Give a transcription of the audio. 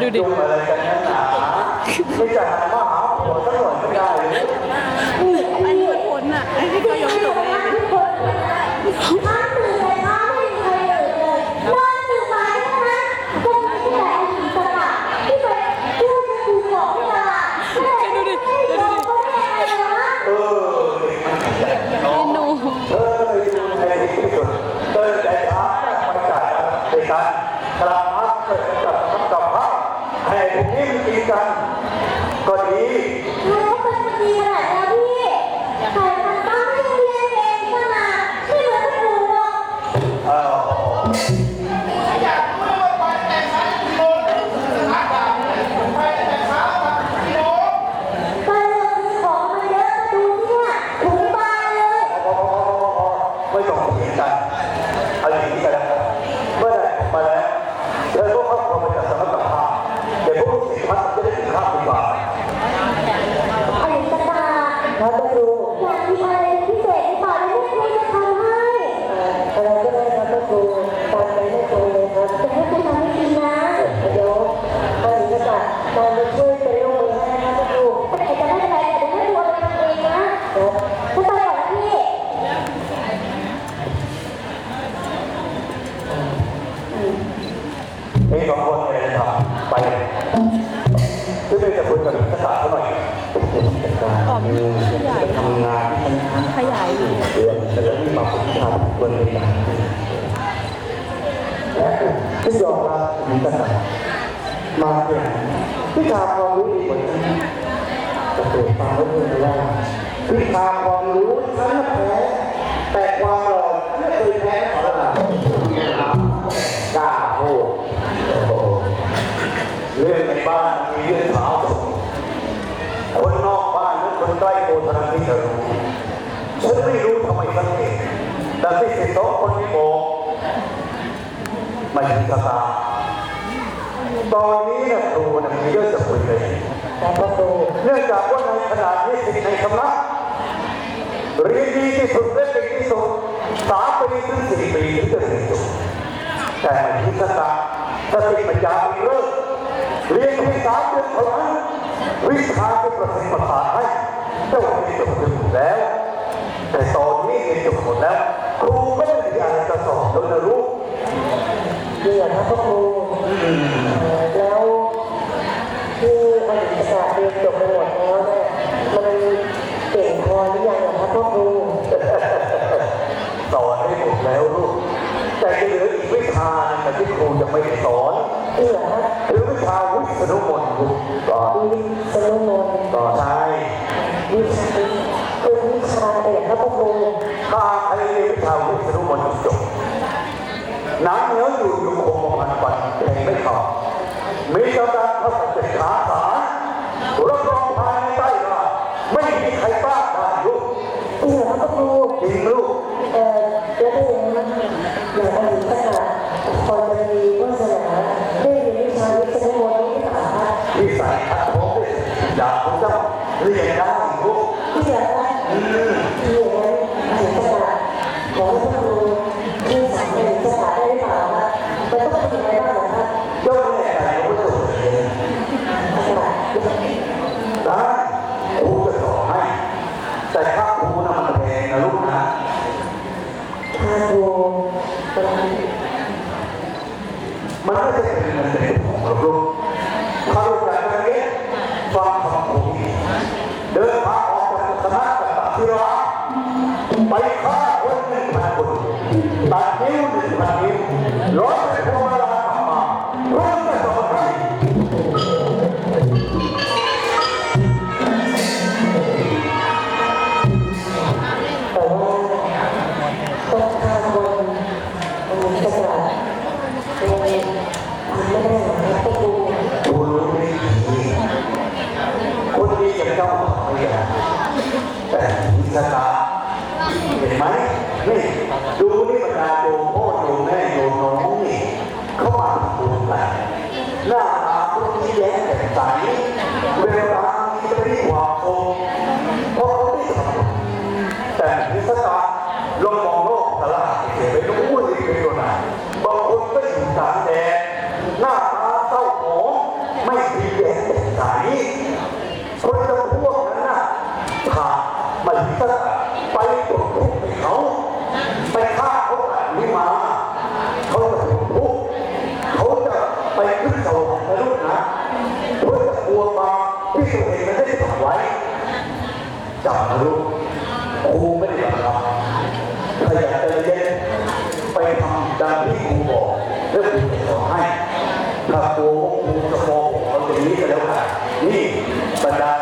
แกดูดิไม่จ่ายมาหาผัวสักหน่อยไม่ได้เลยอันนี้ผลอะไอันนี้ก็ยกตัวเอง มีสองคนเลยนะครับไปที่ไม่จะคุยกับภาษาเขาหน่อยอ๋อมขยายทำงานขยายดิเดือนแต่ละที่มาฝึกทำวันนี้และที่ยอมรับมีภาษามาเพื่อวิชาความรู้ดีกว่าฉันจะเกิดฟังไว้เพื่อนว่าวิชาความรู้ฉันแพ้แต่ความหล่อไม่เคย ฉันไม่รู้ทำไมสังเกตแต่ที่สิบสองคนนี้บอกไม่ถึงสตาตอนนี้เนี่ยครูเนี่ยมีเรื่องจะคุยเลยแต่ก็ครูเนื่องจากว่าในขณะนี้สิทธิ์ในสำนักเรียนดีที่สุดและเก่งที่สุดสามปีถึงสี่ปีถึงจะเรียนจบแต่ไม่ถึงสตาร์สติปัญญาไมีเลิกเรียนเพียงสามเดือนเท่านั้นวิชาที่ประสิทธิ์ประสาทให้เจ้าเรียนจบถึงแล้ว แต่ตอนนี้เรียนจบหมดแล้ว ครูไม่ได้มีอะไรจะสอนแล้วนะลูกเดือดครับพ่อครูแล้วที่อดีตศาสตร์เรียนจบไปหมดแล้วเนี่ยมันเก่งพอหรือยังอะครับพ่อครูสอนให้หมดแล้วลูกแต่จะเหลืออีกวิชาหนึงนะที่ครูจะไม่ได้สอนเดือดครับคือวิชาวิศนุมนต์ลูกก็วิสนุมนต์ก็ใช่วิชา วิชาวิศนุมนจบน้ำเนื้ออยู่อยู่คงประมาณปันแข่งไม่ขาดมีกำลังเขาเจ็ดขาสารรับรองภายในใต้ว่าไม่มีใครบ้าตายลูกเดือดครับพ่อครูจริงลูกเออแล้วได้ยังไงอย่างอดีตศาสตร์พอจะมี มันไม่ใช่เป็ แต่มีสตาเห็นไหมนี่ดูนี่บรรดาโยมพ่อโยมแม่โยมน้องนี่เขามาดูกันหน้าตาพวกนี้แย้มแต่ใสเวลามีจะไม่หวาดโค วงมาพิสูจน์เองไม่ได้ทำไว้จับรู้ครูไม่ได้ทำเราถ้าอยากจะเรียนไปทำตามที่ครูบอกแล้วครูจะสอนให้ถ้าครูครูจะมองผมตรงนี้ก็แล้วกันนี่บรรดา